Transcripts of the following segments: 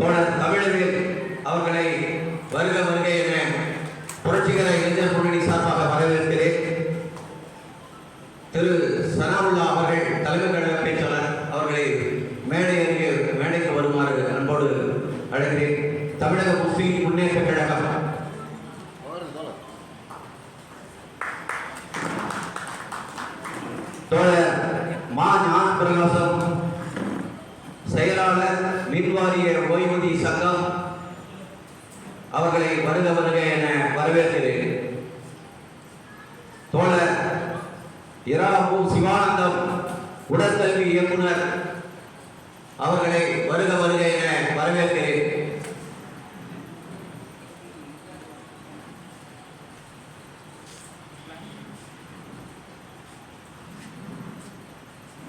போன தமிழர்கள் அவர்களை வருக வருக என புரட்சிகர இளைஞர் முன்னணி சார்பாக வரவேற்கிறேன். திரு சனாவுல்லா அவர்கள் தலைமை கழக பேச்சாளர் அவர்களை மேடை அருகே மேடைக்கு வருமாறு அன்போடு அழைக்கிறேன். தமிழக முஸ்லீம் முன்னேற்ற கழகம். தோழர் மா ஞான பிரகாசம் செயலாளர் மின்வாரிய ஓய்வூதிய சங்கம் அவர்களை வருக வருக என வரவேற்கிறேன். தோழர் இராபு சிவானந்தம் உடற்கல்வி இயக்குனர் அவர்களை வருக வருக என வரவேற்கிறேன்.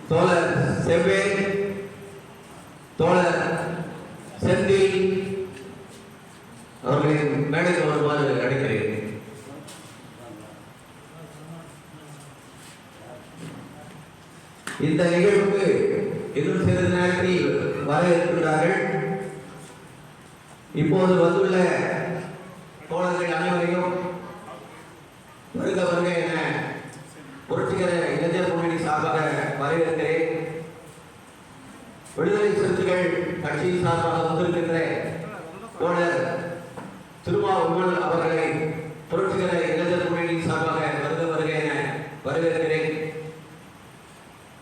தோழர் செவ்வேன் தோழர் செந்தில் அவர்களின் மேடைக்கு வருமாறு அழைக்கிறேன். இந்த நிகழ்வுக்கு இன்னும் சிறிது நேரத்தில் வர இருக்கிறார்கள் இப்போது வந்துள்ள தோழர்கள் அனைவரையும் வருக வருக என புரட்சிகர இளைஞர் முன்னணி சார்பாக வரவேற்கிறேன் விடுதலை சிறுத்தைகள் கட்சியின் சார்பாக வந்திருக்கின்ற தோழர் திருமாவூர் அவர்களை புரட்சிகர இளைஞர் முன்னணி சார்பாக வருக வருக என வரவேற்கிறேன்.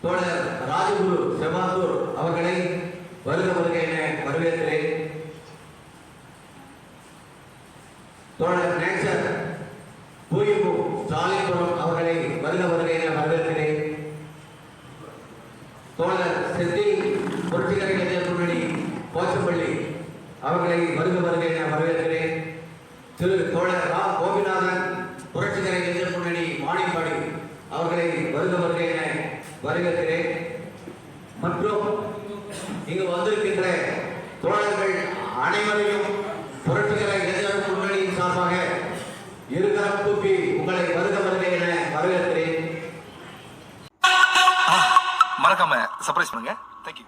தோழர் ராஜகுரு செவாத்தூர் அவர்களை வருக வருக என வரவேற்கிறேன். தோழர் நேச்சர் பூயமு ஸ்டாலின்புரம் அவர்களை வருக வருக என வரவேற்கிறேன் தோழர் செந்தில் புரட்சிகர இளைஞர் முன்னணி போச்சம்பள்ளி அவர்களை வருக வருக என வரவேற்கிறேன். திரு தோழர் ரா. கோபிநாதன் புரட்சிகர இளைஞர் முன்னணி வாணிப்பாடி அவர்களை வருக வருக என வரவேற்கிறேன். மற்றும் இங்கு வந்திருக்கின்ற தோழர்கள் அனைவரையும் புரட்சிகர இளைஞர் முன்னணியின் சார்பாக இருகரம் கூப்பி உங்களை வருக வருக என வரவேற்கிறேன். மறக்காம சர்ப்ரைஸ் பண்ணுங்க. தேங்க்யூ